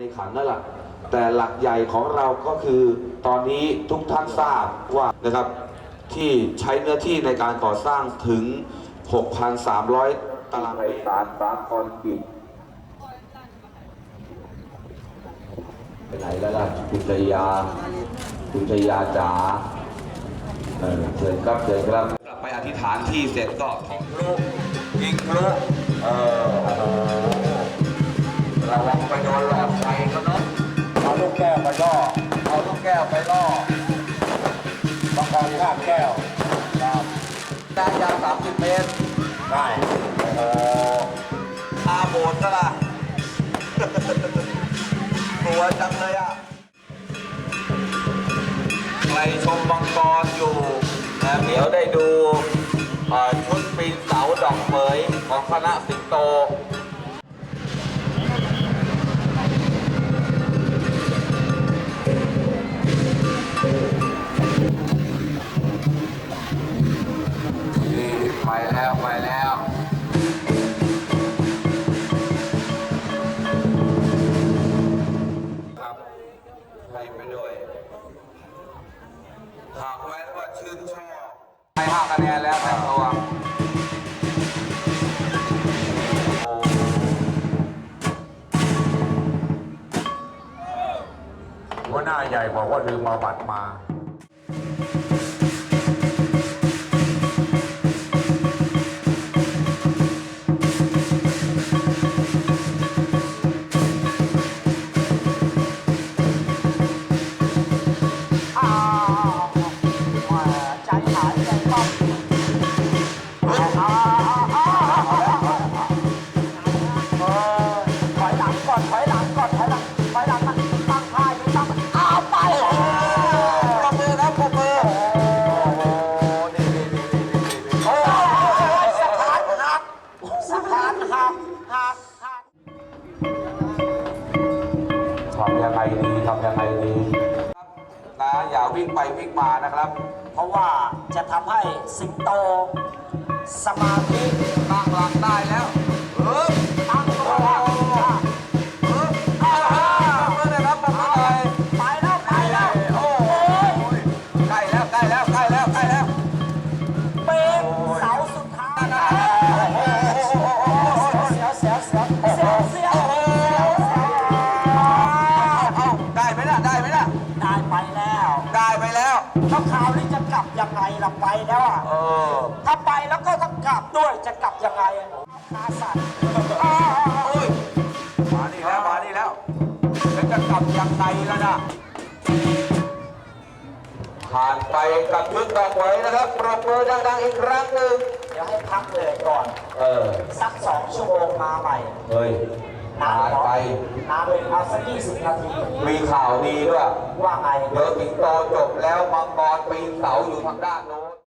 ในขันนั่นแหละแต่หลักใหญ่ของเราก็คือตอนนี้ทุกท่านทราบว่านะครับที่ใช้เนื้อที่ในการก่อสร้างถึง 6,300 ตารางเมตรสารสาคอนกิจไปไหนแล้วล่ะคุณชยาคุณชยาจ๋าเออเชิญครับเชิญครับกลับไปอธิษฐานที่เสร็จก็ถอดลูกยิงลูก กแก้วไปล่อ เอาลูกแก้วไปล่อมังกรข้ามแก้วครับด้านยาว30 เมตร ได้โอ้โหตาโบนก็ล่ะกลัวจังเลยอะ ใครชมมังกรอยู่นะเดี๋ยวได้ดูชุดปีนเสาดอกเหมยของคณะสิงโต แล้วไปแล้วครับให้ไปด้วยหากไว้ว่าชื่นชอบให้ห้าคะแนนแล้วแต่ตัวโอ้หัวหน้าใหญ่บอกว่าลืมมาบัตรมาำยังไงดีทำยังไงดีนะอย่าวิ่งไปวิ่งมานะครับ เพราะว่าจะทำให้สิงโต สมาธิตั้งหลักได้แล้วเออตั้งตัวเออเอาละปรบมือหนะครับปรบมือหน่อยไปแล้วไปแล้วโอ้ยใกล้แล้วใกล้แล้วใกล้แล้วใกล้แล้วเป็นเสาสุดท้าย แล้วคราวนี้จะกลับยังไงล่ะไปแล้วอะเออถ้าไปแล้วก็ต้องกลับด้วยจะกลับยังไงขาสั่นโอ้ยมานี่แล้วมานี่แล้วแล้วจะกลับยังไงล่ะนะผ่านไปกับชุดดอกไว้นะครับปรบมือดังๆอีกครั้งหนึ่งเดี๋ยวให้พักเลยก่อน เออ สักสองชั่วโมงมาใหม่ เฮ้ย นานผ่านเหรอไปนานเลยเอาสักยี่สิบนาที มีข่าวดีด้วย ว่าไง เดี๋ยวสิงโตจบแล้วมังกรปีนเสาอยู่ทางด้านโน้น